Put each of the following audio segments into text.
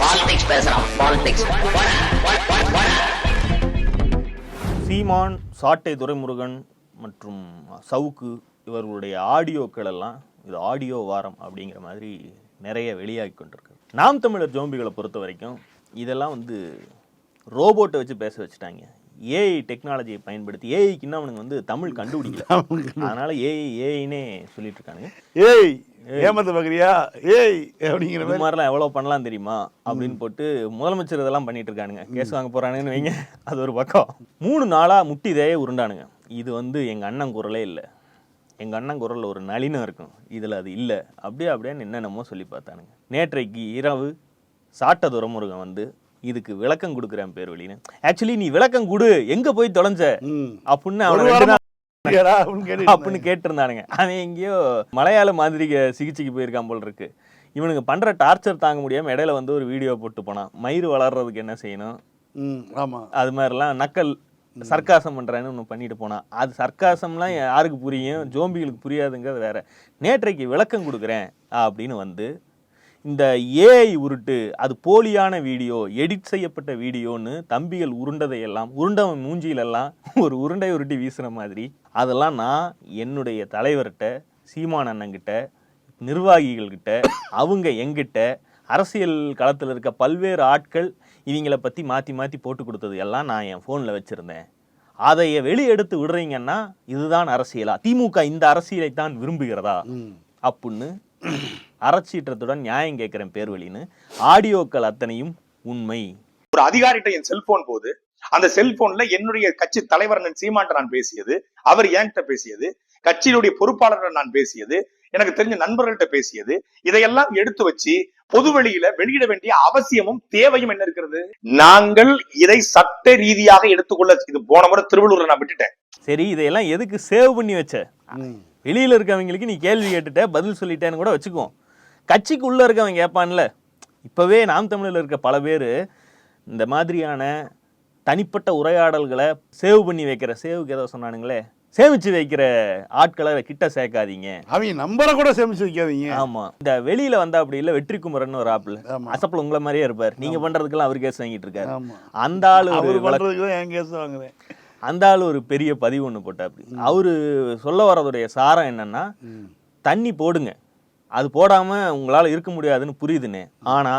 Politics பேசுறான் politics சீமான் சாட்டை துரைமுருகன் மற்றும் சவுக்கு இவர்களுடைய ஆடியோக்கள் எல்லாம் இது ஆடியோ வாரம் அப்படிங்கிற மாதிரி நிறைய வெளியாகி கொண்டிருக்கு. நாம் தமிழர் ஜோம்பிகளை பொறுத்த வரைக்கும் இதெல்லாம் வந்து ரோபோட்டை வச்சு பேச வச்சுட்டாங்க. ஏஐ டெக்னாலஜியை பயன்படுத்தி ஏஐக்கு இன்னும் அவனுங்க வந்து தமிழ் கண்டுபிடிக்கல. அதனால ஏஐ ஏஐனே சொல்லிட்டு இருக்கானுங்க. ஏய் ஏமாத்த பாக்குறியா? ஏய் அப்படிங்கிற மாதிரி. மாதிரிலாம் எவ்வளவு பண்ணலாம் தெரியுமா? அப்படின்னு போட்டு முதலமைச்சர் இதெல்லாம் பண்ணிட்டு இருக்கானுங்க. கேஸ் வாங்க போறானுங்கன்னு வைங்க. அது ஒரு பக்கம். மூணு நாளா முட்டிதையே உருண்டானுங்க. இது வந்து எங்க அண்ணன் குரலே இல்லை. எங்க அண்ணன் குரல்ல ஒரு நளினம் இருக்கும். இதுல அது இல்லை. அப்படியே அப்படியே என்னென்னமோ சொல்லி பார்த்தானுங்க. நேற்றைக்கு இரவு சாட்ட துரமுருகன் வந்து இதுக்கு விளக்கம் கொடுக்குறேன் பேர் வழின்னு ஆக்சுவலி நீ விளக்கம் கொடு. எங்க போய் தொலைஞ்ச. அப்படின்னு அவனை அப்படின்னு கேட்டிருந்தானுங்க. அவன் எங்கேயோ மலையாள மாந்திரிக சிகிச்சைக்கு போயிருக்கான் போல் இருக்கு இவனுங்க பண்ற டார்ச்சர் தாங்க முடியாம இடையில வந்து ஒரு வீடியோ போட்டு போனான். மயிர் வளர்றதுக்கு என்ன செய்யணும்? ஆமா. அது மாதிரிலாம் நக்கல் சர்க்காசம் பண்றேன்னு ஒன்று பண்ணிட்டு போனான். அது சர்க்காசம்லாம் யாருக்கு புரியும்? ஜோம்பிகளுக்கு புரியாதுங்கிறது வேற. நேற்றைக்கு விளக்கம் கொடுக்குறேன் அப்படின்னு வந்து இந்த ஏஐ உருட்டு அது போலியான வீடியோ எடிட் செய்யப்பட்ட வீடியோன்னு தம்பிகள் உருண்டதையெல்லாம் உருண்டவன் மூஞ்சியிலெல்லாம் ஒரு உருண்டை உருட்டி வீசுன மாதிரி அதெல்லாம் நான் என்னுடைய தலைவர்கிட்ட சீமான் அண்ணங்கிட்ட நிர்வாகிகள்கிட்ட அவங்க எங்கிட்ட அரசியல் களத்தில் இருக்க பல்வேறு ஆட்கள் இவங்கள பற்றி மாற்றி மாற்றி போட்டு கொடுத்தது எல்லாம் நான் என் ஃபோனில் வச்சுருந்தேன். அதை வெளியெடுத்து விடுறீங்கன்னா இதுதான் அரசியலா? திமுக இந்த அரசியலை தான் விரும்புகிறதா. அப்படின்னு அறச்சீற்றத்துடன் நியாயம் கேட்கிறேன் பேர் வழின்னு ஆடியோக்கள் அத்தனையும் உண்மை. ஒரு அதிகாரிட்ட என் செல்போன் போது அந்த செல்போன்ல என்னுடைய கட்சி தலைவர் சீமான்ட்ட நான் பேசியது அவர் என்கிட்ட பேசியது கட்சியினுடைய பொறுப்பாளர்கள் நான் பேசியது எனக்கு தெரிஞ்ச நண்பர்கள்ட்ட பேசியது இதையெல்லாம் எடுத்து வச்சு பொதுவெளியில வெளியிட வேண்டிய அவசியமும் தேவையும் என்ன இருக்கிறது? நாங்கள் இதை சட்ட ரீதியாக எடுத்துக்கொள்ள இது போன முறை திருவள்ளூர்ல நான் விட்டுட்டேன். சரி இதையெல்லாம் எதுக்கு சேவ் பண்ணி வச்ச. வெளியில இருக்கவங்களுக்கு நீ கேள்வி கேட்டுட்ட பதில் சொல்லிட்டேன்னு கூட வச்சுக்கோ. கட்சிக்குள்ள இருக்கவன் கேட்பான்ல இப்பவே நாம் தமிழில் இருக்க பல பேர் இந்த மாதிரியான தனிப்பட்ட உரையாடல்களை சேவ் பண்ணி வைக்கிற சேவுக்கு ஏதோ சொன்னானுங்களே சேமிச்சு வைக்கிற ஆட்களை கிட்ட சேர்க்காதீங்க. அவங்க நம்பரை கூட சேமிச்சு வைக்காதீங்க. ஆமா. இந்த வெளியில வந்தா அப்படி இல்ல வெற்றி குமரன் ஒரு ஆப்ல ஆமா. அசப்பில் உங்களை மாதிரியே இருப்பார். நீங்க பண்றதுக்கெல்லாம் அவர் கேஸ் வாங்கிட்டு இருக்காரு. அந்த ஆளு ஒரு என் கேஸ் வாங்குறேன். அந்த ஆள் ஒரு பெரிய பதிவு ஒன்று போட்டாப்படி அவரு சொல்ல வரதுடைய சாரம் என்னன்னா. தண்ணி போடுங்க. அது போடாம உங்களால இருக்க முடியாதுன்னு புரியுதுன்னு. ஆனா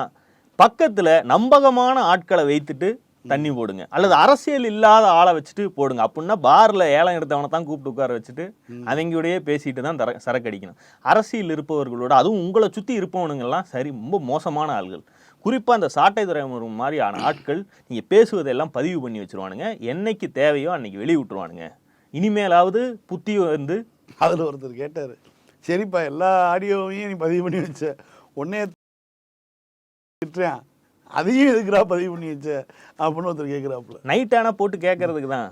பக்கத்துல நம்பகமான ஆட்களை வைத்துட்டு தண்ணி போடுங்க. அல்லது அரசியல் இல்லாத ஆளை வச்சுட்டு போடுங்க. அப்படின்னா பார்ல ஏலம் எடுத்தவனை தான் கூப்பிட்டு உட்கார வச்சுட்டு அவங்களோடயே பேசிட்டு தான் தர சரக்கு அடிக்கணும். அரசியல் இருப்பவர்களோட அதுவும் உங்களை சுத்தி இருப்பவனுங்கெல்லாம் சரி ரொம்ப மோசமான ஆள்கள். குறிப்பா அந்த சாட்டை துறைமுகம் மாதிரியான ஆட்கள் நீங்க பேசுவதெல்லாம் பதிவு பண்ணி வச்சிருவானுங்க. என்னைக்கு தேவையோ அன்னைக்கு வெளிய விட்டுருவானுங்க இனிமேலாவது புத்தி வந்து அதுல ஒருத்தர் கேட்டாரு. சரிப்பா எல்லா ஆடியோவையும் நீ பதிவு பண்ணி வச்ச. உடனே திட்டுறேன். அதையும் எதுக்குடா பதிவு பண்ணி வச்ச? அப்படின்னு ஒருத்தர் கேட்குறாப்புல நைட் ஆனா போட்டு கேட்கறதுக்கு தான்.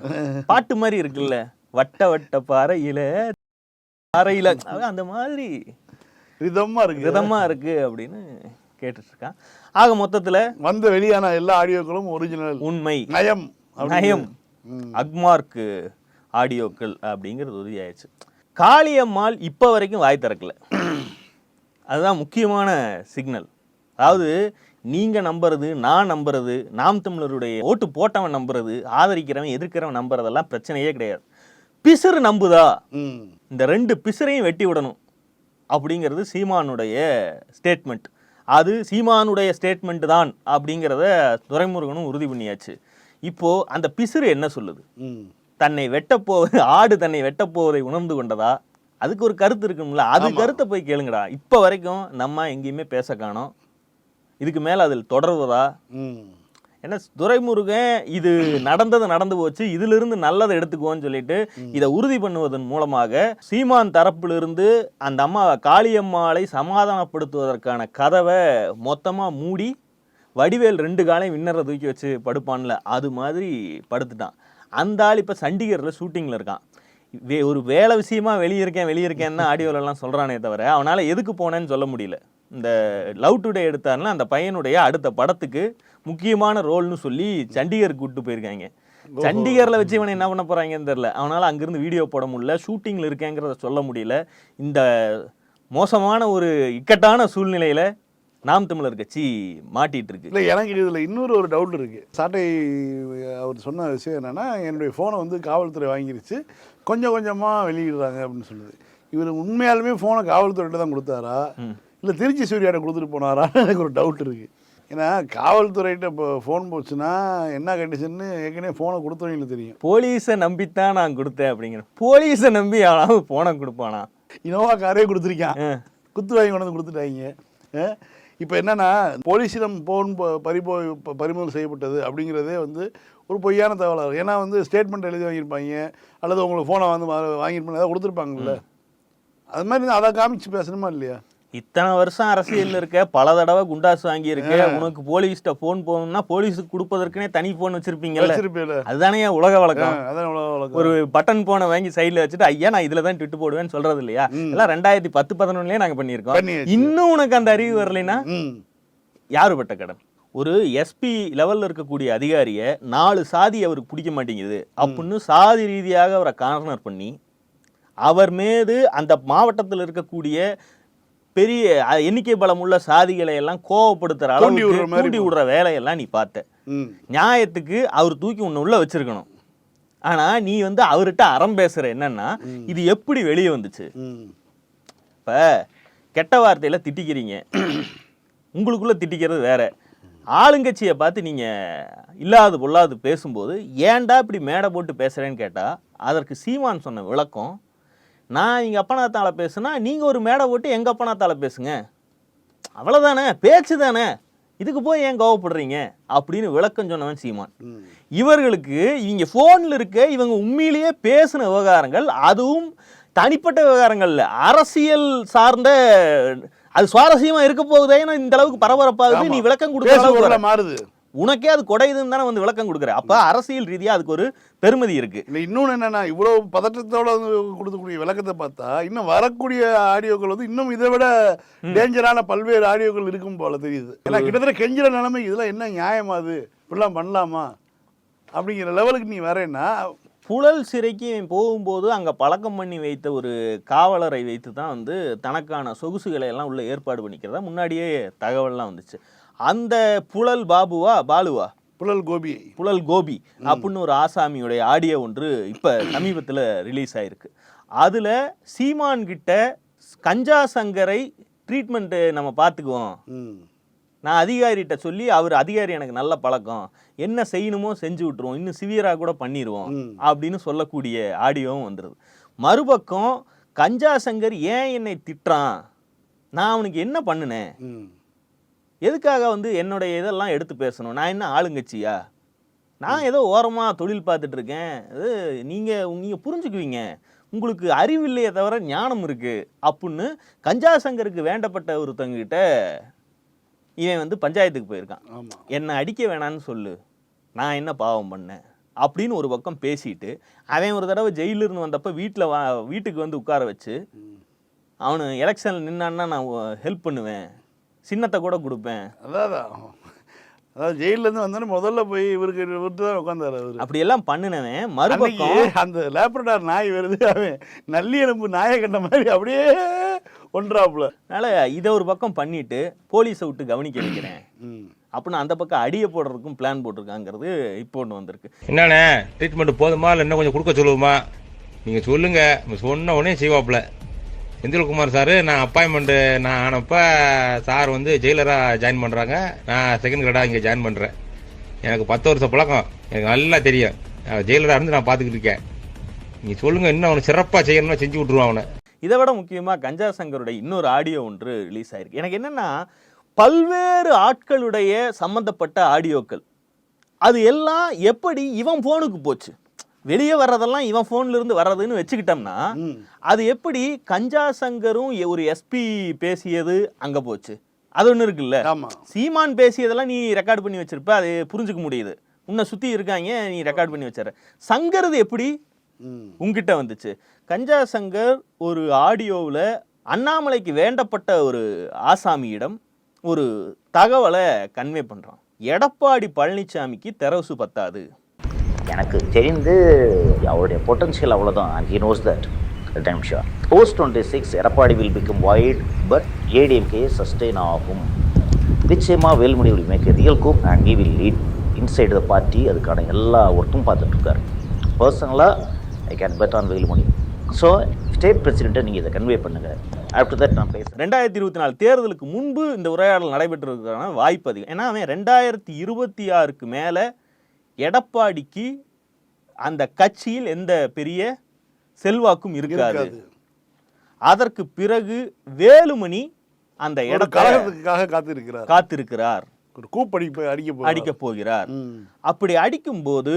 பாட்டு மாதிரி இருக்குல்ல. வட்ட வட்ட பாறையில பாறையில. அந்த மாதிரி. ரிதமா இருக்கு. விதமா இருக்கு அப்படின்னு கேட்டுட்டு இருக்கான் ஆக மொத்தத்துல வந்த வெளியான எல்லா ஆடியோக்களும் ஒரிஜினல் உண்மை. நயம். நயம். அக்மார்க் ஆடியோக்கள் அப்படிங்கிறது உறுதியாயிடுச்சு. காளியம்மாள் இப்போ வரைக்கும் வாய் திறக்கல. அதுதான் முக்கியமான சிக்னல். அதாவது நீங்க நம்புறது நான் நம்புறது நாம் தமிழருடைய ஓட்டு போட்டவன் நம்புறது ஆதரிக்கிறவன் எதிர்க்கிறவன் நம்புறதெல்லாம் பிரச்சனையே கிடையாது. பிசுறு நம்புதா. இந்த ரெண்டு பிசுரையும் வெட்டி விடணும் அப்படிங்கிறது சீமானுடைய ஸ்டேட்மெண்ட் அது சீமானுடைய ஸ்டேட்மெண்ட் தான் அப்படிங்கிறத துரைமுருகனும் உறுதி பண்ணியாச்சு. இப்போ அந்த பிசுறு என்ன சொல்லுது. தன்னை வெட்டப்போவது ஆடு தன்னை வெட்டப்போவதை உணர்ந்து கொண்டதா? அதுக்கு ஒரு கருத்து இருக்கும்ல. அது. கருத்தை போய் கேளுங்கடா. இப்போ வரைக்கும் நம்ம எங்கேயுமே பேச காணோம். இதுக்கு மேல அதில் தொடர்வதா? ம். என்ன துரைமுருகன் இது நடந்தது நடந்து போச்சு இதிலிருந்து நல்லதை எடுத்துக்குவோன்னு சொல்லிட்டு இதை உறுதி பண்ணுவதன் மூலமாக சீமான் தரப்பிலிருந்து அந்த அம்மா காளியம்மாளை சமாதானப்படுத்துவதற்கான கதவை மொத்தமா மூடி வடிவேல் ரெண்டு காலையும் விண்ணரை தூக்கி வச்சு படுப்பான்ல. அது மாதிரி படுத்துட்டான். அந்த ஆள் இப்போ சண்டிகரில் ஷூட்டிங்கில் இருக்கான். வே ஒரு வேலை விஷயமா வெளியே இருக்கேன் வெளியே இருக்கேன்னு ஆடியோலலாம் சொல்கிறானே தவிர அவனால் எதுக்கு போனேன்னு சொல்ல முடியல. இந்த லவ் டுடே எடுத்தாருன்னா அந்த பையனுடைய அடுத்த படத்துக்கு முக்கியமான ரோல்னு சொல்லி சண்டிகர் கூப்பிட்டு போயிருக்காங்க. சண்டிகர்ல வச்சு இவனை என்ன பண்ண போறாங்கன்னு தெரியல. அவனால அங்கிருந்து வீடியோ போட முடியல ஷூட்டிங்ல இருக்கேங்கிறத சொல்ல முடியல. இந்த மோசமான ஒரு இக்கட்டான சூழ்நிலையில நாம் தமிழர் கட்சி மாட்டிட்டு இருக்கு இல்லை எனக்கு இதில் இன்னொரு ஒரு டவுட் இருக்குது சாட்டை அவர் சொன்ன விஷயம் என்னென்னா என்னுடைய ஃபோனை வந்து காவல்துறை வாங்கிருச்சு. கொஞ்சம் கொஞ்சமாக வெளியிடுறாங்க அப்படின்னு சொல்லுது. இவர் உண்மையாலுமே ஃபோனை காவல்துறையிட்ட தான் கொடுத்தாரா? இல்லை திருச்சி சூர்யாட்ட கொடுத்துட்டு போனாரான்னு எனக்கு ஒரு டவுட் இருக்குது ஏன்னா காவல்துறையிட்ட இப்போ ஃபோன் போச்சுன்னா என்ன கண்டிஷன்னு ஏற்கனவே ஃபோனை கொடுத்தவங்களுக்கு தெரியும். போலீஸை நம்பித்தான் நான் கொடுத்தேன் அப்படிங்கிற போலீஸை நம்பி அவனாவது போன கொடுப்பானா? இனோவா காரே கொடுத்துருக்கான். குத்து வாங்கி கொண்டு வந்து கொடுத்துட்டாங்க. இப்போ என்னன்னா போலீஸிடம் போன் பறிபோ பறிமுதல் செய்யப்பட்டது அப்படிங்கிறதே வந்து ஒரு பொய்யான தகவலாக. ஏன்னா வந்து ஸ்டேட்மெண்ட் எழுதி வாங்கியிருப்பாங்க அல்லது உங்களுக்கு ஃபோனை வந்து வாங்கியிருப்பாங்க ஏதாவது கொடுத்துருப்பாங்கல்ல. அது மாதிரி அதை காமிச்சு பேசணுமா இல்லையா? இத்தனை வருஷம் அரசியல்ல இருக்க பல தடவை குண்டாசு வாங்கி இருக்க உனக்கு போலீஸ்ட்ட போன் போகணும்னா போலீஸுக்கு கொடுப்பதற்குனே தனி போன் வச்சிருப்பீங்கல்ல? அதுதானே உலக வழக்கம். ஒரு பட்டன் போனை வாங்கி சைடுல வச்சுட்டு ஐயா நான் இதுல தான் ட்விட்டு போடுவேன்னு சொல்றது இல்லையா? எல்லாம் ரெண்டாயிரத்தி பத்து பதினொன்னுலயே நாங்க பண்ணியிருக்கோம். இன்னும் உனக்கு அந்த அறிவு வரலைன்னா? யாருப்பட்ட கடன்? ஒரு எஸ்பி லெவல்ல இருக்கக்கூடிய அதிகாரியை நாலு சாதி அவருக்கு பிடிக்க மாட்டேங்குது. அப்படின்னு சாதி ரீதியாக அவரை கார்னர் பண்ணி அவர் மீது அந்த மாவட்டத்தில் இருக்கக்கூடிய பெரிய எண்ணிக்கை பலம் உள்ள சாதிகளை எல்லாம் கோவப்படுத்துற அளவுக்கு தூண்டி விடுற வேலையெல்லாம் நீ பார்த்த. நியாயத்துக்கு அவர் தூக்கி உன்னை உள்ள வச்சிருக்கணும். ஆனா நீ வந்து அவர்கிட்ட அறம் பேசுற என்னன்னா இது எப்படி வெளியே வந்துச்சு? இப்ப கெட்ட வார்த்தையில திட்டிக்கிறீங்க. உங்களுக்குள்ள திட்டிக்கிறது வேற. ஆளுங்கட்சியை பார்த்து நீங்க இல்லாது பொல்லாது பேசும்போது ஏன்டா இப்படி மேடை போட்டு பேசுறேன்னு கேட்டா அதற்கு சீமான் சொன்ன விளக்கம் நான் எங்க அப்பனாத்தால பேசுனா நீங்க ஒரு மேடை போட்டு எங்க அப்பனாத்தால பேசுங்க. அவ்வளவுதானே? பேச்சு தானே? இதுக்கு போய் ஏன் கோவப்படுறீங்க? அப்படின்னு விளக்கம் சொன்னவன் சீமான். இவர்களுக்கு இவங்க ஃபோனில் இருக்க இவங்க உண்மையிலேயே பேசின விவகாரங்கள் அதுவும் தனிப்பட்ட விவகாரங்கள் இல்ல அரசியல் சார்ந்த அது சுவாரஸ்யமா இருக்க போகுதேன்னு இந்த அளவுக்கு பரபரப்பாகுது நீ விளக்கம் வர. மாறுது. உனக்கே அது கொடையுதுன்னு தானே வந்து விளக்கம் கொடுக்குற. அப்ப அரசியல் ரீதியா அதுக்கு ஒரு பெருமதி இருக்கு. இல்லை இன்னொன்று என்னன்னா இவ்வளோ பதற்றத்தோட வந்து கொடுக்கக்கூடிய விளக்கத்தை பார்த்தா இன்னும் வரக்கூடிய ஆடியோக்கள் வந்து இன்னும் இதை விட டேஞ்சரான பல்வேறு ஆடியோக்கள் இருக்கும் போல தெரியுது. ஏன்னா கிட்டத்தட்ட கெஞ்சிற நிலைமை இதெல்லாம் என்ன நியாயமா அது? இப்படிலாம் பண்ணலாமா? அப்படிங்கிற லெவலுக்கு நீ வரேன்னா புழல் சிறைக்கு போகும்போது அங்கே பழக்கம் பண்ணி வைத்த ஒரு காவலரை வைத்து தான் வந்து தனக்கான சொகுசுகளை எல்லாம் உள்ள ஏற்பாடு பண்ணிக்கிறதா முன்னாடியே தகவல்லாம் வந்துச்சு. அந்த புழல் பாபுவா பாலுவா? புழல் கோபி. புழல் கோபி அப்படின்னு ஒரு ஆசாமியுடைய ஆடியோ ஒன்று இப்போ சமீபத்தில் ரிலீஸ் ஆயிருக்கு. அதில் சீமான் கிட்ட கஞ்சா சங்கரை ட்ரீட்மெண்ட்டு நம்ம பார்த்துக்குவோம் நான் அதிகாரிகிட்ட சொல்லி அவர் அதிகாரி எனக்கு நல்ல பழக்கம். என்ன செய்யணுமோ செஞ்சு விட்டுருவோம். இன்னும் சிவியராக கூட பண்ணிடுவோம். அப்படின்னு சொல்லக்கூடிய ஆடியோவும் வந்துடுது மறுபக்கம் கஞ்சா சங்கர் ஏன் என்னை திட்டுறான்? நான் அவனுக்கு என்ன பண்ணினேன்? எதுக்காக வந்து என்னுடைய இதெல்லாம் எடுத்து பேசணும்? நான் என்ன ஆளுங்கட்சியா? நான் ஏதோ ஓரமாக தொழில் பார்த்துட்டு இருக்கேன் அது நீங்கள் நீங்கள் புரிஞ்சுக்குவீங்க. உங்களுக்கு அறிவு இல்லையே தவிர ஞானம் இருக்கு அப்படின்னு கஞ்சா சங்கருக்கு வேண்டப்பட்ட ஒருத்தவங்கிட்ட இவன் வந்து பஞ்சாயத்துக்கு போயிருக்கான். என்னை அடிக்க வேணான்னு சொல்லு. நான் என்ன பாவம் பண்ணேன்? அப்படின்னு ஒரு பக்கம் பேசிட்டு அவன் ஒரு தடவை ஜெயிலில் இருந்து வந்தப்ப வீட்டில் வா வீட்டுக்கு வந்து உட்கார வச்சு அவனு எலெக்ஷனில் நின்னான்னா நான் ஹெல்ப் பண்ணுவேன். சின்னத்தை கூட கொடுப்பேன். அதான் அதான். அதாவது ஜெயிலேருந்து வந்தோடனே முதல்ல போய் இவருக்கு இவர்கிட்ட தான் உட்காந்தாரு அவர். அப்படியெல்லாம் பண்ணினவன் மறுபக்கம் அந்த லேப்ரடார் நாய் வருது அவன் நல்லி எலும்பு நாயை கண்ட மாதிரி அப்படியே ஒன்றாப்புல. அதனால இதை ஒரு பக்கம் பண்ணிட்டு போலீஸை விட்டு கவனிக்க வைக்கிறேன். ம். அப்படின்னு அந்த பக்கம் அடியை போடுறதுக்கும் பிளான் போட்டிருக்காங்கிறது இப்போ ஒன்று வந்திருக்கு. என்னண்ணே ட்ரீட்மெண்ட் போதுமா? இல்லை இன்னும் கொஞ்சம் கொடுக்க சொல்லுவோமா? நீங்கள் சொல்லுங்க. நம்ம சொன்ன உடனே செய்வாப்புல. செந்தில்குமார் சார் நான் அப்பாயின்மெண்ட்டு நான் ஆனப்போ சார் வந்து ஜெயிலராக ஜாயின் பண்ணுறாங்க நான் செகண்ட் கிரேடாக இங்கே ஜாயின் பண்ணுறேன் எனக்கு பத்து வருஷம் பழக்கம். எனக்கு நல்லா தெரியும். ஜெயிலராக இருந்து நான் பார்த்துக்கிட்டு இருக்கேன். நீங்கள் சொல்லுங்கள் இன்னும் அவனை சிறப்பாக செய்யணும்னா செஞ்சு விட்ருவான் அவனை. இதை விட முக்கியமாக கஞ்சா சங்கருடைய இன்னொரு ஆடியோ ஒன்று ரிலீஸ் ஆயிருக்கு. எனக்கு என்னென்னா பல்வேறு ஆட்களுடைய சம்மந்தப்பட்ட ஆடியோக்கள் அது எல்லாம் எப்படி இவன் ஃபோனுக்கு போச்சு? வெளியே வர்றதெல்லாம் இவன் ஃபோன்ல இருந்து வர்றதுன்னு வச்சுக்கிட்டோம்னா அது எப்படி கஞ்சா சங்கரும் ஒரு எஸ்பி பேசியது அங்க போச்சு. அது ஒன்று இருக்குல்ல. சீமான் பேசியதெல்லாம் நீ ரெக்கார்ட் பண்ணி வச்சிருப்ப அது புரிஞ்சுக்க முடியுது. உன்னை சுத்தி இருக்காங்க நீ ரெக்கார்ட் பண்ணி வச்சிட சங்கரது எப்படி? உங்ககிட்ட வந்துச்சு. கஞ்சா சங்கர் ஒரு ஆடியோவில் அண்ணாமலைக்கு வேண்டப்பட்ட ஒரு ஆசாமியிடம் ஒரு தகவலை கன்வே பண்ணுறான் எடப்பாடி பழனிசாமிக்கு தெரசு பத்தாது. எனக்கு தெரிந்து அவருடைய பொட்டன்ஷியல் அவ்வளோதான் and he knows that time sure post twenty six Edappadi will become wide but ADMK sustain ஆகும். நிச்சயமாக Velumani will make real coup and he will lead inside the party அதுக்கான எல்லா ஒர்க்கும் பார்த்துட்ருக்காரு பர்சனலாக I can bet on Velumani so state பிரசிடென்ட்டை நீங்கள் இதை convey பண்ணுங்கள் ஆஃப்டர் தட் நான் பேசுகிறேன் ரெண்டாயிரத்தி இருபத்தி நாலு தேர்தலுக்கு முன்பு இந்த உரையாடல் நடைபெற்றிருக்கான வாய்ப்பு அதிகம். ஏன்னா அவன் ரெண்டாயிரத்தி இருபத்தி ஆறுக்கு மேலே எடப்பாடிக்கு அந்த கட்சியில் எந்த பெரிய செல்வாக்கும் இருக்காது. அதற்கு பிறகு வேலுமணி அந்த ஒரு இடத்தை கழகத்துக்காக காத்திருக்கிறார். காத்திருக்கிறார். ஒரு கூப்படிப்பு அடிக்க போகிறார். அடிக்க போகிறார். ம். அப்படி அடிக்கும்போது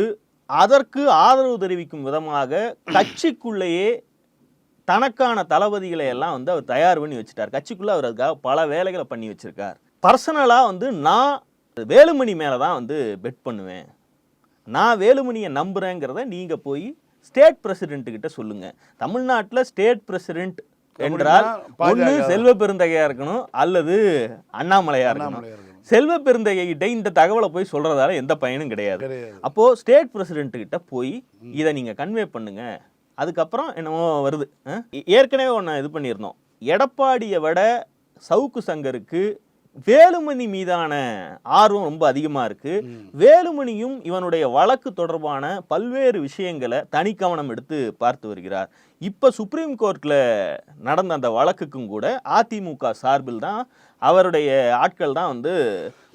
அதற்கு ஆதரவு தெரிவிக்கும் விதமாக கட்சிக்குள்ளேயே தனக்கான தளபதிகளை எல்லாம் வந்து அவர் தயார் பண்ணி வச்சுட்டார். கட்சிக்குள்ள அவர் அதுக்காக பல வேலைகளை பண்ணி வச்சிருக்கார். பர்சனலாக வந்து நான் வேலுமணி மேலே தான் வந்து பெட் பண்ணுவேன். நான் வேலுமணியை நம்புறேங்கிறத நீங்கள் போய் ஸ்டேட் பிரசிடென்ட் கிட்ட சொல்லுங்க தமிழ்நாட்டில் ஸ்டேட் பிரசிடென்ட் என்றால். ஒன்று செல்வ பெருந்தகையா இருக்கணும் அல்லது அண்ணாமலையா இருக்கணும். செல்வ பெருந்தகை கிட்ட இந்த தகவலை போய் சொல்றதால எந்த பயனும் கிடையாது கிடையாது அப்போ ஸ்டேட் பிரசிடென்ட் கிட்ட போய் இதை நீங்க கன்வே பண்ணுங்க அதுக்கப்புறம் என்னமோ வருது? ஏற்கனவே ஒன்று இது பண்ணியிருந்தோம் எடப்பாடியை விட சவுக்கு சங்கருக்கு வேலுமணி மீதான ஆர்வம் ரொம்ப அதிகமா இருக்கு. வேலுமணியும் இவனுடைய வழக்கு தொடர்பான பல்வேறு விஷயங்களை தனிக்கவனம் எடுத்து பார்த்து வருகிறார். இப்ப சுப்ரீம் கோர்ட்ல நடந்த அந்த வழக்குக்கும் கூட அதிமுக சார்பில் தான் அவருடைய ஆட்கள் தான் வந்து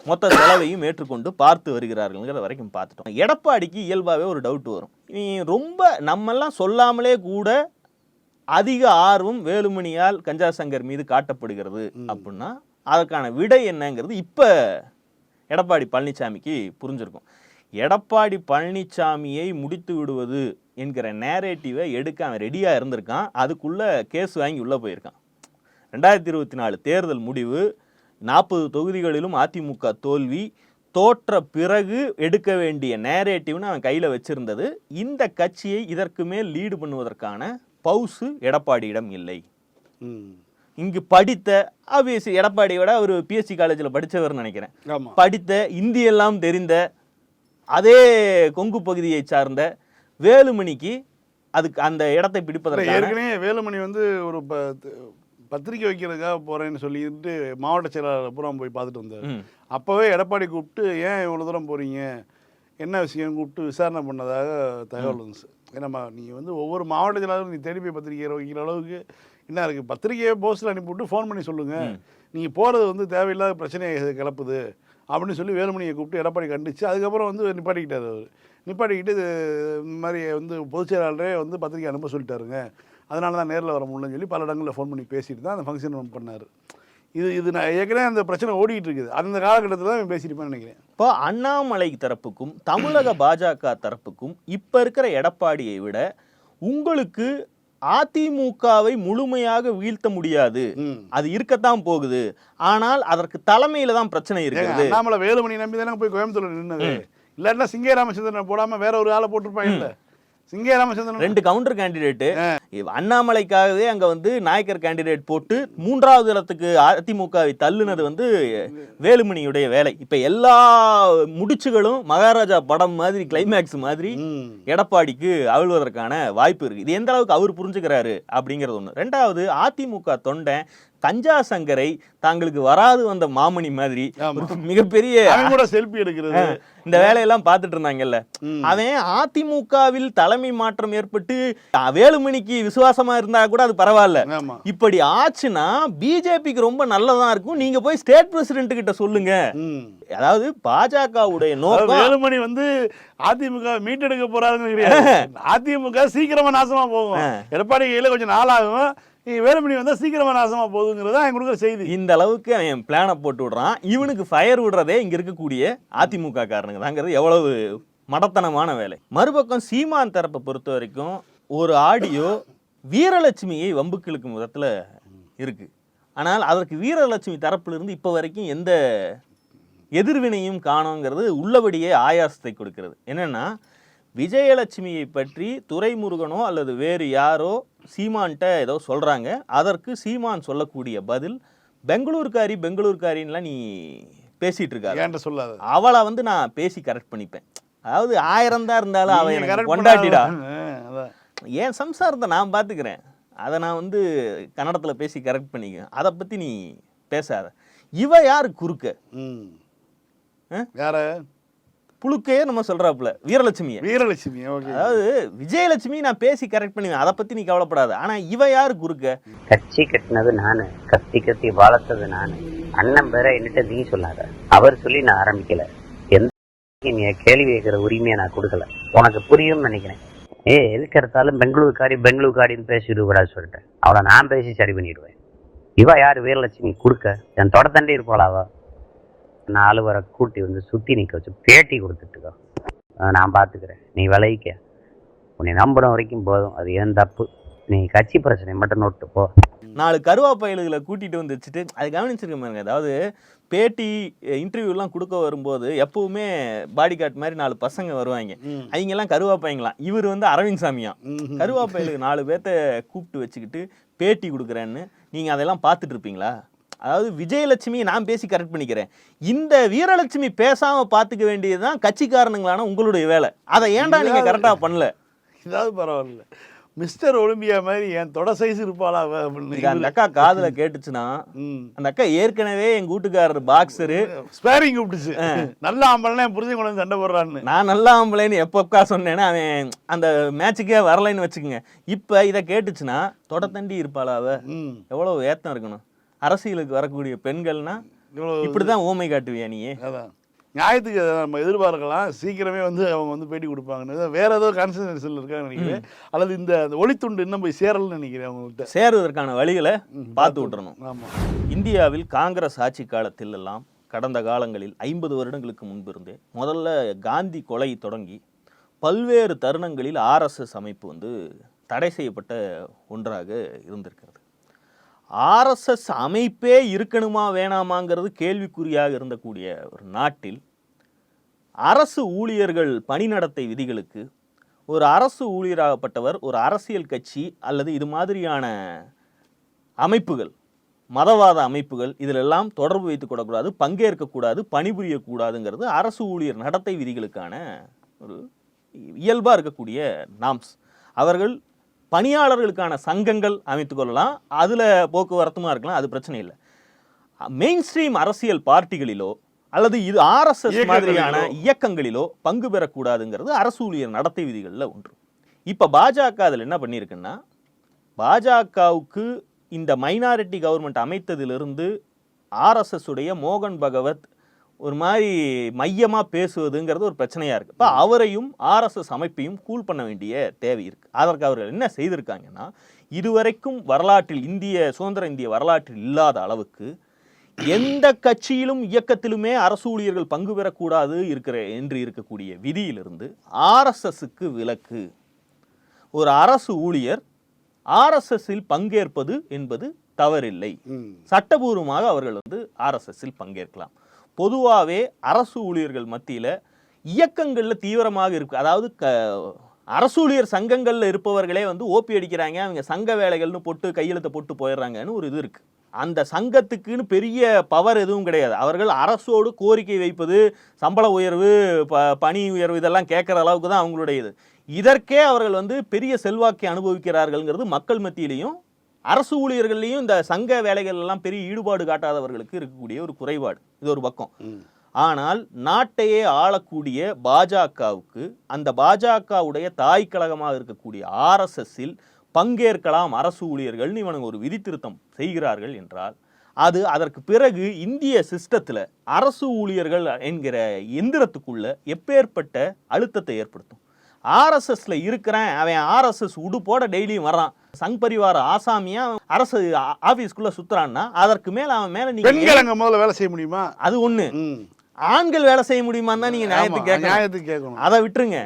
மொத்த செலவையும் ஏற்றுக்கொண்டு பார்த்து வருகிறார்கள்ங்கிற வரைக்கும் பார்த்துட்டோம். எடப்பாடிக்கு இயல்பாகவே ஒரு டவுட் வரும். நீ ரொம்ப நம்மெல்லாம் சொல்லாமலே கூட அதிக ஆர்வம் வேலுமணியால் கஞ்சா சங்கர் மீது காட்டப்படுகிறது அப்படின்னா அதற்கான விடை என்னங்கிறது இப்போ எடப்பாடி பழனிசாமிக்கு புரிஞ்சிருக்கும். எடப்பாடி பழனிசாமியை முடித்து விடுவது என்கிற நேரேட்டிவை எடுக்க அவன் ரெடியாக இருந்திருக்கான். அதுக்குள்ளே கேஸ் வாங்கி உள்ளே போயிருக்கான். ரெண்டாயிரத்தி இருபத்தி நாலு தேர்தல் முடிவு நாற்பது தொகுதிகளிலும் அதிமுக தோல்வி தோற்ற பிறகு எடுக்க வேண்டிய நேரேட்டிவ்னு அவன் கையில் வச்சிருந்தது. இந்த கட்சியை இதற்கு மேல் லீடு பண்ணுவதற்கான பவுசு எடப்பாடியிடம் இல்லை. ம். இங்கு படித்த ஆப்வியஸ் எடப்பாடியோட ஒரு பிஎஸ்சி காலேஜில் படித்தவர்னு நினைக்கிறேன். படித்த இந்தி எல்லாம் தெரிந்த அதே கொங்கு பகுதியை சார்ந்த வேலுமணிக்கு அதுக்கு அந்த இடத்தை இல்ல, பிடிப்பதற்கான ஏற்கனவே வேலுமணி வந்து ஒரு ப- பத்திரிக்கை வைக்கிறதுக்காக போறேன்னு சொல்லிட்டு மாவட்ட செயலாளர் பூரா போய் பார்த்துட்டு வந்தார். அப்போவே எடப்பாடி கூப்பிட்டு ஏன் இவ்வளோ தூரம் போறீங்க? என்ன விஷயம்? கூப்பிட்டு விசாரணை பண்ணதாக தகவல் வந்துச்சு. ஏன்னா நீங்கள் வந்து ஒவ்வொரு மாவட்ட செயலாளரும் நீ தேடி போய் பத்திரிக்கை வைக்கிற அளவுக்கு என்ன இருக்குது பத்திரிக்கையை போஸ்ட்டில் அனுப்பிவிட்டு ஃபோன் பண்ணி சொல்லுங்கள் நீங்கள் போகிறது வந்து தேவையில்லாத பிரச்சனையை கிளப்புது அப்படின்னு சொல்லி வேலுமணியை கூப்பிட்டு எடப்பாடி கண்டிச்சு அதுக்கப்புறம் வந்து நிப்பாட்டிக்கிட்டார் அவர். நிப்பாட்டிக்கிட்டு இது மாதிரி வந்து பொதுச் செயலாளரே வந்து பத்திரிக்கை அனுப்ப சொல்லிட்டாருங்க. அதனால தான் நேரில் வர முடியலன்னு சொல்லி பல இடங்களில் ஃபோன் பண்ணி பேசிட்டு தான் அந்த ஃபங்க்ஷன் பண்ணார். இது இது நான் ஏற்கனவே அந்த பிரச்சனை ஓடிட்டு இருக்குது. அந்த காலகட்டத்தில் தான் இவன் பேசியிருப்பேன்னு நினைக்கிறேன். இப்போ அண்ணாமலை தரப்புக்கும் தமிழக பாஜக தரப்புக்கும் இப்ப இருக்கிற எடப்பாடியை விட உங்களுக்கு அதிமுகவை முழுமையாக வீழ்த்த முடியாது. அது இருக்கத்தான் போகுது. ஆனால் அதற்கு தலைமையில தான் பிரச்சனை இருக்கிறது அண்ணாமலை வேலுமணி நம்பி தானே போய் கோயம்புத்தூர்ல நின்னது? இல்லாட்டினா சிங்கே ராமச்சந்திரன் போடாம வேற ஒரு ஆளை போட்டிருப்பாங்க சிங்கே ராமச்சந்திரன் ரெண்டு கவுண்டர் கேண்டிடேட்டு அண்ணாமலைக்காகவே அங்க வந்து நாயக்கர் கேண்டிடேட் போட்டு மூன்றாவது இடத்துக்கு அதிமுகவை தள்ளுனது வந்து வேலுமணியுடைய வேலை. இப்ப எல்லா முடிச்சுகளும் மகாராஜா படம் மாதிரி கிளைமேக்ஸ் மாதிரி எடப்பாடிக்கு அவிழ்வதற்கான வாய்ப்பு இருக்கு. இது எந்த அளவுக்கு அவர் புரிஞ்சுக்கிறாரு அப்படிங்கிறது ஒண்ணு. ரெண்டாவது அதிமுக தொண்டை கஞ்சா சங்கரை தாங்களுக்கு வராது வந்த மாமணி மாதிரி மிகப்பெரிய கூட செல்ஃபி எடுக்கிறது. இந்த வேலையெல்லாம் பார்த்துட்டு இருந்தாங்கல்ல. அவன் அதிமுகவில் தலைமை மாற்றம் ஏற்பட்டு வேலுமணிக்கு விசுவாசமா இருந்தா கூட அது பரவாயில்ல. இப்படி ஆச்சுன்னா பிஜேபிக்கு ரொம்ப நல்லதா இருக்கும். நீங்க போய் ஸ்டேட் பிரசிடென்ட் கிட்ட சொல்லுங்க. அதாவது பாஜகவுடைய நோக்கம் வேலுமணி வந்து அதிமுக மீட்டெடுக்க போறாருன்னு அதிமுக சீக்கிரமா நாசமா போகும். எடப்பாடி கையில கொஞ்சம் நாளாகும். வேலுமணி வந்தா சீக்கிரமா நாசமா போகுதுங்கிறதா என் கொடுக்குற செய்தி. இந்த அளவுக்கு அவன் பிளானை போட்டு விடுறான். இவனுக்கு ஃபயர் விடுறதே இங்க இருக்கக்கூடிய அதிமுக காரணங்க தாங்கிறது எவ்வளவு மடத்தனமான வேலை. மறுபக்கம் சீமான் தரப்பை பொறுத்த வரைக்கும் ஒரு ஆடியோ வீரலட்சுமியை வம்புக்கு இழுக்கும் விதத்துல இருக்கு. ஆனால் அதற்கு வீரலட்சுமி தரப்பிலிருந்து இப்போ வரைக்கும் எந்த எதிர்வினையும் காணோங்கிறது உள்ளபடியே ஆயாசத்தை கொடுக்கிறது. என்னென்னா விஜயலட்சுமியை பற்றி துரைமுருகனோ அல்லது வேறு யாரோ சீமான்ட்ட ஏதோ சொல்றாங்க. அதற்கு சீமான் சொல்லக்கூடிய பதில் பெங்களூர்காரி பெங்களூர்காரின்லாம் நீ பேசிட்டு இருக்காரு சொல்லாத. அவளை வந்து நான் பேசி கரெக்ட் பண்ணிப்பேன். அதாவது ஆயிரம் தான் இருந்தாலும் அவன் எனக்கு கொண்டாட்டிடா. என் சம்சாரத்தை நான் பார்த்துக்கிறேன். அதை நான் வந்து கன்னடத்தில் பேசி கரெக்ட் பண்ணிக்குவேன் அதை பற்றி நீ பேசாத. இவ யாரு குறுக்க? யார? புழுக்கையே நம்ம சொல்றாப்புல வீரலட்சுமிய. வீரலட்சுமி ஓகே அதாவது விஜயலட்சுமி நான் பேசி கரெக்ட் பண்ணுவேன் அதை பத்தி நீ கவலைப்படாத. ஆனா இவ யாரு குறுக்க? கட்சி கட்டினது நானு. கத்தி கத்தி வளர்த்தது நானு. அண்ணன் பேர என்கிட்ட நீ சொல்லாத. அவர் சொல்லி நான் ஆரம்பிக்கல. எந்த நீ கேள்வி கேட்கிற உரிமையை நான் கொடுக்கல. உனக்கு புரியும்னு நினைக்கிறேன். ஏ எதுக்கு எடுத்தாலும் பெங்களூருக்காரி பெங்களூருக்காரின்னு பேசிட்டு கூடாது சொல்லிட்டேன். அவளை நான் பேசி சரி பண்ணிடுவேன். இவ யாரு? வீரலட்சுமி கொடுக்க என் தொடத்தண்டி இருப்பாளா அவ? நாலு வரை கூட்டி வந்து சுத்தி நிக்க வச்சு பேட்டி கொடுத்துட்டுக்கோ. நான் பாத்துக்கிறேன். நீ விளைவிக்க உன்னை நம்பின வரைக்கும் போதும். அது ஏன் தப்பு. நீ கட்சி பிரச்சனை மட்டும் நோட்டு போ. நாலு கருவாப்பயல்களை கூட்டிட்டு வந்து வச்சுட்டு அது கவனிச்சிருக்க பாருங்க. அதாவது பேட்டி இன்டர்வியூலாம் கொடுக்க வரும்போது எப்பவுமே பாடி கார்டு மாதிரி நாலு பசங்க வருவாங்க. ம். அவங்க எல்லாம் கருவாப்பைங்களாம் இவர் வந்து அரவிந்த் சாமியாம் ம். கருவாப்பையிலுக்கு நாலு பேர்த்த கூப்பிட்டு வச்சுக்கிட்டு பேட்டி கொடுக்குறேன்னு நீங்க அதெல்லாம் பார்த்துட்டு இருப்பீங்களா? அதாவது விஜயலட்சுமி நான் பேசி கரெக்ட் பண்ணிக்கிறேன். இந்த வீரலட்சுமி பேசாம பார்த்துக்க வேண்டியதுதான் கட்சிக்காரனுங்களான உங்களுடைய வேலை. அதை ஏன்டா நீங்க கரெக்டா பண்ணல? இதாவது பரவாயில்ல. மிஸ்டர் ஒலிம்பியா மாதிரி என் தொட சைஸ் இருப்பாளா அந்த அக்கா காதுல கேட்டுச்சுன்னா அந்த அக்கா ஏற்கனவே எங்க வீட்டுக்காரர் பாக்ஸரு ஸ்பேரிங் கூப்பிட்டுச்சு. நல்ல ஆம்பளை என் புரிஞ்சு கொண்டு சண்டை போடுறான்னு. நான் நல்லா ஆம்பளைன்னு எப்பப்பா சொன்னேன்னா அவன் அந்த மேட்சுக்கே வரலைன்னு வச்சுக்கோங்க. இப்போ இதை கேட்டுச்சுன்னா தொடத்தண்டி இருப்பாளா அவ? ம். எவ்வளவு ஏத்தம் இருக்கணும்? அரசியலுக்கு வரக்கூடிய பெண்கள்னா இவ்வளவு இப்படிதான் ஓமை காட்டுவியா நீ? அதான். நியாயத்துக்கு அதை நம்ம எதிர்பார்க்கலாம். சீக்கிரமே வந்து அவங்க வந்து பேட்டி கொடுப்பாங்கன்னு. வேற ஏதோ கான்சன்ட்ரேஷன் இருக்கான்னு நினைக்கிறேன். அல்லது இந்த ஒளித்துண்டு இன்னும் போய் சேரலன்னு நினைக்கிறேன் அவங்கள்ட்ட. சேருவதற்கான வழிகளை பார்த்து விட்டுறணும். ஆமா. இந்தியாவில் காங்கிரஸ் ஆட்சி காலத்தில் எல்லாம் கடந்த காலங்களில் ஐம்பது வருடங்களுக்கு முன்பிருந்தே முதல்ல காந்தி கொலை தொடங்கி பல்வேறு தருணங்களில் ஆர்எஸ்எஸ் அமைப்பு வந்து தடை செய்யப்பட்ட ஒன்றாக இருந்திருக்கிறது. ஆர்எஸ்எஸ் அமைப்பே இருக்கணுமா வேணாமாங்கிறது கேள்விக்குறியாக இருந்தக்கூடிய ஒரு நாட்டில் அரசு ஊழியர்கள் பணி நடத்தை விதிகளுக்கு ஒரு அரசு ஊழியராகப்பட்டவர் ஒரு அரசியல் கட்சி அல்லது இது மாதிரியான அமைப்புகள் மதவாத அமைப்புகள் இதிலெல்லாம் தொடர்பு வைத்துக் கொள்ளக்கூடாது பங்கேற்கக்கூடாது பணிபுரியக்கூடாதுங்கிறது அரசு ஊழியர் நடத்தை விதிகளுக்கான ஒரு இயல்பாக இருக்கக்கூடிய நாம்ஸ். அவர்கள் பணியாளர்களுக்கான சங்கங்கள் அமைத்துக் கொள்ளலாம். அதில் போக்குவரத்துமா இருக்கலாம் அது பிரச்சனை இல்லை. மெயின் ஸ்ட்ரீம் அரசியல் பார்ட்டிகளிலோ அல்லது இது ஆர்எஸ்எஸ் மாதிரியான இயக்கங்களிலோ பங்கு பெறக்கூடாதுங்கிறது அரசு ஊழியர் நடத்தை விதிகளில் ஒன்று. இப்போ பாஜக அதில் என்ன பண்ணியிருக்குன்னா பாஜகவுக்கு இந்த மைனாரிட்டி கவர்மெண்ட் அமைத்ததிலிருந்து ஆர்எஸ்எஸ் உடைய மோகன் பகவத் ஒரு மாதிரி மையமாக பேசுவதுங்கிறது ஒரு பிரச்சனையாக இருக்குது இப்போ அவரையும் ஆர்எஸ்எஸ் அமைப்பையும் கூல் பண்ண வேண்டிய தேவை இருக்குது அதற்கு அவர்கள் என்ன செய்திருக்காங்கன்னா இதுவரைக்கும் வரலாற்றில் இந்திய சுதந்திர இந்திய வரலாற்றில் இல்லாத அளவுக்கு எந்த கட்சியிலும் இயக்கத்திலுமே அரசு ஊழியர்கள் பங்கு பெறக்கூடாது இருக்கிற என்று இருக்கக்கூடிய விதியிலிருந்து ஆர்எஸ்எஸ்க்கு விலக்கு. ஒரு அரசு ஊழியர் ஆர்எஸ்எஸ்ஸில் பங்கேற்பது என்பது தவறில்லை. சட்டபூர்வமாக அவர்கள் வந்து ஆர்எஸ்எஸ்ஸில் பங்கேற்கலாம். பொதுவாகவே அரசு ஊழியர்கள் மத்தியில் இயக்கங்களில் தீவிரமாக இருக்கு. அதாவது க அரசு ஊழியர் சங்கங்களில் இருப்பவர்களே வந்து ஓபி அடிக்கிறாங்க அவங்க சங்க வேலைகள்னு போட்டு கையெழுத்தை போட்டு போயிடுறாங்கன்னு ஒரு இது இருக்கு. அந்த சங்கத்துக்குன்னு பெரிய பவர் எதுவும் கிடையாது. அவர்கள் அரசோடு கோரிக்கை வைப்பது சம்பள உயர்வு ப பணி உயர்வு இதெல்லாம் கேட்குற அளவுக்கு தான் அவங்களுடைய இது இதற்கே அவர்கள் வந்து பெரிய செல்வாக்கை அனுபவிக்கிறார்கள்ங்கிறது மக்கள் மத்தியிலையும் அரசு ஊழியர்கள்லையும் இந்த சங்க வேலைகள் எல்லாம் பெரிய ஈடுபாடு காட்டாதவர்களுக்கு இருக்கக்கூடிய ஒரு குறைபாடு. இது ஒரு பக்கம். ஆனால் நாட்டையே ஆளக்கூடிய பாஜகவுக்கு அந்த பாஜகவுடைய தாய் கழகமாக இருக்கக்கூடிய ஆர்எஸ்எஸ்ஸில் பங்கேற்கலாம் அரசு ஊழியர்கள்னு இவனுங்க ஒரு விதி திருத்தம் செய்கிறார்கள் என்றால் அது அதற்கு பிறகு இந்திய சிஸ்டத்தில் அரசு ஊழியர்கள் என்கிற எந்திரத்துக்குள்ள எப்பேற்பட்ட அழுத்தத்தை ஏற்படுத்தும். ஆர்எஸ்எஸ்ல இருக்கிறேன் அவன் ஆர்எஸ்எஸ் உடுப்போட டெய்லியும் வர்றான். சங் பரிவார ஆசாமியா அரசு ஆபீஸ்க்குள்ள சுத்துறான்னா அதற்கு மேல அவன் மேல நீங்க பெண்கள் அங்க முதல்ல வேலை செய்ய முடியுமா? அது ஒண்ணு. ஆண்கள் வேலை செய்ய முடியுமான்னு தான் நீங்க நியாயத்துக்கு நியாயத்துக்கு கேட்கணும் அதை விட்டுருங்க.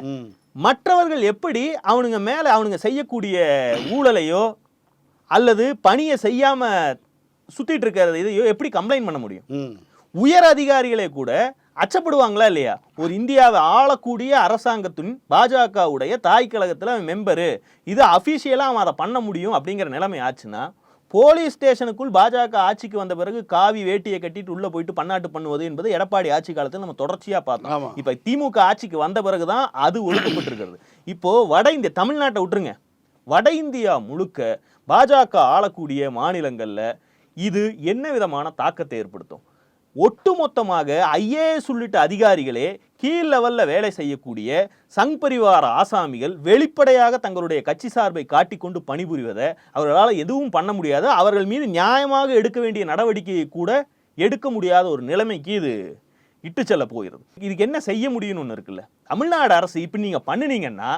மற்றவர்கள் எப்படி அவனுங்க மேல அவனுங்க செய்யக்கூடிய ஊழலையோ அல்லது பணியை செய்யாம சுத்திட்டு இருக்கிறது இதையோ எப்படி கம்ப்ளைண்ட் பண்ண முடியும்? உயர் அதிகாரிகளே கூட அச்சப்படுவாங்களா இல்லையா? ஒரு இந்தியாவை ஆளக்கூடிய அரசாங்கத்தின் பாஜகவுடைய தாய் கழகத்தில் அவன் மெம்பரு இது அஃபிஷியலாக அவன் அதை பண்ண முடியும் அப்படிங்கிற நிலைமை ஆச்சுன்னா போலீஸ் ஸ்டேஷனுக்குள் பாஜக ஆட்சிக்கு வந்த பிறகு காவி வேட்டியை கட்டிட்டு உள்ள போயிட்டு பன்னாட்டு பண்ணுவது என்பது எடப்பாடி ஆட்சி காலத்தில் நம்ம தொடர்ச்சியா பார்த்தோம். இப்ப திமுக ஆட்சிக்கு வந்த பிறகுதான் அது ஒடுக்கப்பட்டிருக்கிறது இப்போ வட இந்திய தமிழ்நாட்டை விட்டுருங்க. வட இந்தியா முழுக்க பாஜக ஆளக்கூடிய மாநிலங்கள்ல இது என்ன விதமான தாக்கத்தை ஏற்படுத்தும்? ஒட்டுமொத்தமாக ஐஏஎஸ் உள்ளிட்ட அதிகாரிகளே கீழ் லெவலில் வேலை செய்யக்கூடிய சங் பரிவார ஆசாமிகள் வெளிப்படையாக தங்களுடைய கட்சி சார்பை காட்டிக்கொண்டு பணிபுரிவதை அவர்களால் எதுவும் பண்ண முடியாது. அவர்கள் மீது நியாயமாக எடுக்க வேண்டிய நடவடிக்கையை கூட எடுக்க முடியாத ஒரு நிலைமைக்கு இது இட்டு செல்ல போகிறது. இதுக்கு என்ன செய்ய முடியும்னு ஒன்று இருக்குல்ல? தமிழ்நாடு அரசு இப்போ நீங்கள் பண்ணுனீங்கன்னா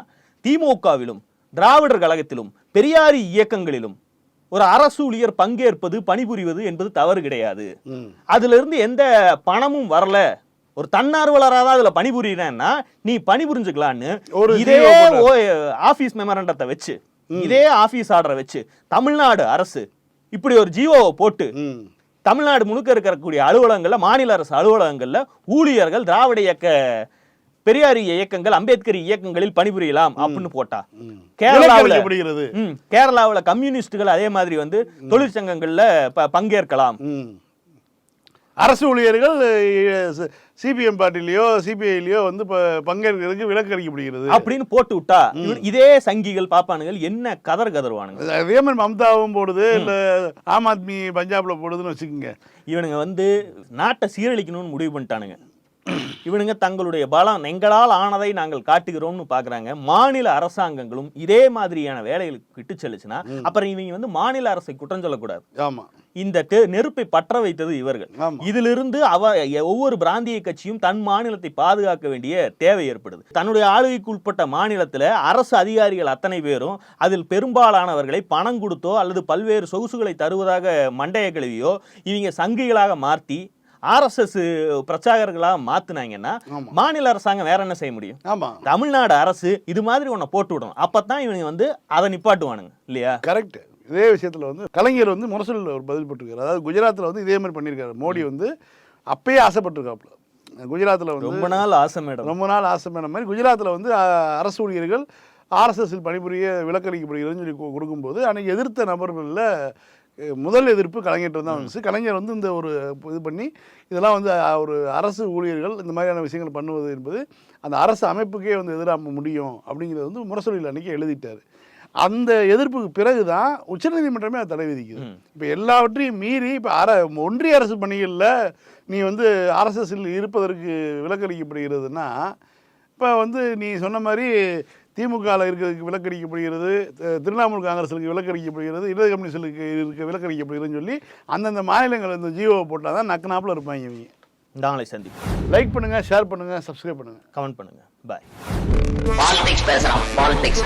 திமுகவிலும் திராவிடர் கழகத்திலும் பெரியாரி இயக்கங்களிலும் ஒரு அரசு ஊழியர் பங்கேற்பது பணிபுரிவது என்பது தவறு கிடையாது. அதுல இருந்து எந்த பணமும் வரல. ஒரு தன்னார்வலராக தான் அதுல பணிபுரியறேன்னா நீ பணிபுரிஞ்சுக்கலான்னு ஒரு இதே. ஆபீஸ் மெமரண்டத்தை வச்சு இதே ஆபீஸ் ஆர்டரை வச்சு தமிழ்நாடு அரசு இப்படி ஒரு ஜியோவை போட்டு தமிழ்நாடு முழுக்க இருக்கக்கூடிய அலுவலகங்கள்ல மாநில அரசு அலுவலகங்கள்ல ஊழியர்கள் திராவிட இயக்க பெரியாரி இயக்கங்கள் அம்பேத்கர் இயக்கங்களில் பணிபுரியலாம் அப்படின்னு போட்டா. கேரளாவுல கேரளாவுல கம்யூனிஸ்டுகள் அதே மாதிரி வந்து தொழிற்சங்கங்கள்ல பங்கேற்கலாம். அரசு ஊழியர்கள் சிபிஎம் பார்ட்டிலேயோ சிபிஐலேயோ வந்து பங்கேற்கிறதுக்கு விலக்கு அளிக்கப்படுகிறது அப்படின்னு போட்டு விட்டா இதே சங்கிகள் பாப்பானுகள் என்ன கதர் கதருவானுங்க? அதே மாதிரி மம்தாவும் போடுது இல்லை ஆம் ஆத்மி பஞ்சாப்ல போடுதுன்னு வச்சுக்கோங்க. இவனுங்க வந்து நாட்டை சீரழிக்கணும்னு முடிவு பண்ணிட்டானுங்க. இவனுங்க தங்களுடைய பலம் எங்களால் ஆனதை நாங்கள் காட்டுகிறோம்னு பாக்குறாங்க. மாநில அரசாங்கங்களும் இதே மாதிரியான வேலைகளுக்கு விட்டு செல்லுச்சுன்னா அப்புறம் இவங்க வந்து மாநில அரசை குற்றம் சொல்லக்கூடாது. ஆமாம் இந்த நெருப்பை பற்ற வைத்தது இவர்கள். ஆமா. இதிலிருந்து அவ ஒவ்வொரு பிராந்திய கட்சியும் தன் மாநிலத்தை பாதுகாக்க வேண்டிய தேவை ஏற்படுது. தன்னுடைய ஆளுகைக்கு உட்பட்ட மாநிலத்துல அரசு அதிகாரிகள் அத்தனை பேரும் அதில் பெரும்பாலானவர்களை பணம் கொடுத்தோ அல்லது பல்வேறு சொகுசுகளை தருவதாக மண்டைய கழுவியோ இவங்க சங்கிகளாக மாற்றி ஆர்எஸ்எஸ் பிரச்சாரர்களாக மாத்துனாங்கன்னா ஆமா. மாநில அரசாங்கம் வேற என்ன செய்ய முடியும்? ஆமாம் தமிழ்நாடு அரசு இது மாதிரி ஒன்றை போட்டு விடணும். அப்பதான் இவங்க வந்து அதை நிப்பாட்டுவானுங்க இல்லையா? கரெக்ட். இதே விஷயத்தில் வந்து கலைஞர் வந்து முரசொலியில் ஒரு பதில் போட்டிருக்காரு. அதாவது குஜராத்தில் வந்து இதே மாதிரி பண்ணியிருக்காரு. மோடி வந்து அப்பயே ஆசைப்பட்டிருக்காப்புல. குஜராத்தில் வந்து ரொம்ப நாள் ஆசை மேடம். ரொம்ப நாள் ஆசை பண்ண மாதிரி குஜராத்தில் வந்து அரசு ஊழியர்கள் ஆர்எஸ்எஸ்ஸில் பணிபுரிய விலக்களிக்கப்படுகிறதுன்னு சொல்லி கொடுக்கும்போது அன்னைக்கு எதிர்த்த நபர்களில் முதல் எதிர்ப்பு கலைஞர்கிட்ட தான் வந்துச்சு கலைஞர் வந்து இந்த ஒரு இது பண்ணி இதெல்லாம் வந்து ஒரு அரசு ஊழியர்கள் இந்த மாதிரியான விஷயங்கள் பண்ணுவது என்பது அந்த அரசு அமைப்புக்கே வந்து எதிராக முடியும் அப்படிங்கிறத வந்து முரசொலியில் அன்னைக்கு எழுதிட்டார். அந்த எதிர்ப்புக்கு பிறகு தான் உச்சநீதிமன்றமே அது தடை விதிக்குது. இப்போ எல்லாவற்றையும் மீறி இப்போ அர ஒன்றிய அரசு பணிகளில் நீ வந்து ஆர்எஸ்எஸ்ஸில் இருப்பதற்கு விலக்களிக்கப்படுகிறதுனா இப்போ வந்து நீ சொன்ன மாதிரி திமுகவில் இருக்கிறதுக்கு விலக்கடிக்கப்படுகிறது திரிணாமுல் காங்கிரஸுக்கு விலக்கடிக்கப்படுகிறது இடது கம்யூனிஸ்டுக்கு இருக்க விலக்கடிக்கப்படுகிறதுன்னு சொல்லி அந்தந்த மாநிலங்கள் இந்த ஜியோவை போட்டால் தான் நக்கனாப்பில் இருப்பாங்க இவங்க. நாளை சந்திப்போம். லைக் பண்ணுங்கள் ஷேர் பண்ணுங்கள் சப்ஸ்கிரைப் பண்ணுங்கள் கமெண்ட் பண்ணுங்க. பாய் பாலிடிக்ஸ் பேசுறான் பாலிடிக்ஸ்